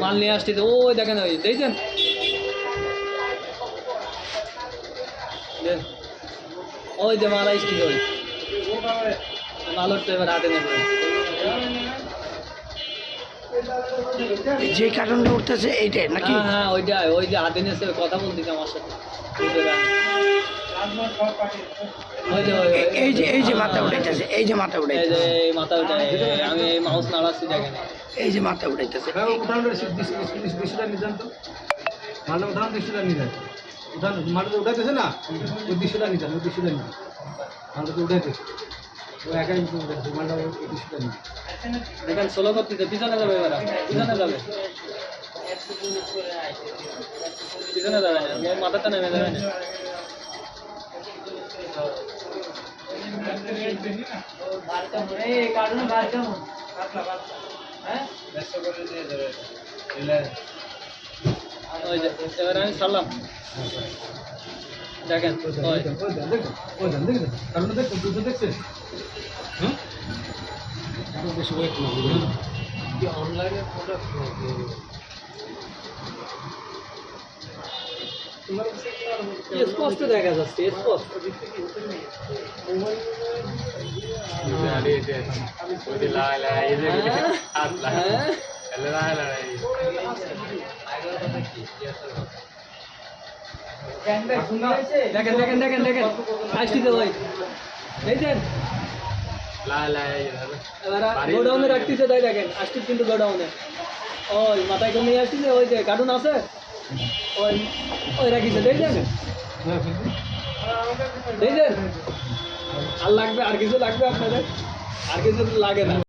মাল নিয়ে আসছে ওই দেখেন ওই দেখছেন? ওই যে মাল আসছে ওই। মাল উঠতে এবার হাতে নেবে যে কার্টুনটা উঠতেছে এইটাই নাকি? হ্যাঁ হ্যাঁ ওইটাই। ওই যে হাতে নিয়ে কথা বলতেছে আমার সাথে। এই যে এই যে মাথা উঠাইতেছে এই যে মাথা এই যে উঠাইতেছে। এই মাথা আমি এই মাউস নাড়াচ্ছি দেখেন। এই যে মাথা উঠাইতেছে। উঠানটা দৃশ্যটা তো। দৃশ্যটা নিয়ে যান উঠান উঠাইতেছে না? ওই দৃশ্যটা যান ওই দৃশ্যটা নিয়ে মালটা তো উঠাইতেছে। ও একাই উঠাইতেছে মালটা ওই দৃশ্যটা নিয়ে দেখেন সোলো করতেছে পিছনে যাবে এবার। পিছনে যাবে। পিছনে যাবে মাথাটা নেমে যাবে। না দুটো দেখছেন হ্যাঁ বেশি ওয়েট অনলাইনে প্রোডাক্ট স্পষ্ট দেখা যাচ্ছে স্পষ্ট। গোডাউনে রাখতেছে দেখেন আসছিস কিন্তু গোডাউনে ওই মাথায় করে নিয়ে আসছিছে ওই যে কার্টুন আছে ওই ওই রাখিছে দেখছেন দেখছেন আর লাগবে আর কিছু লাগবে আপনাদের? আর কিছু লাগে না।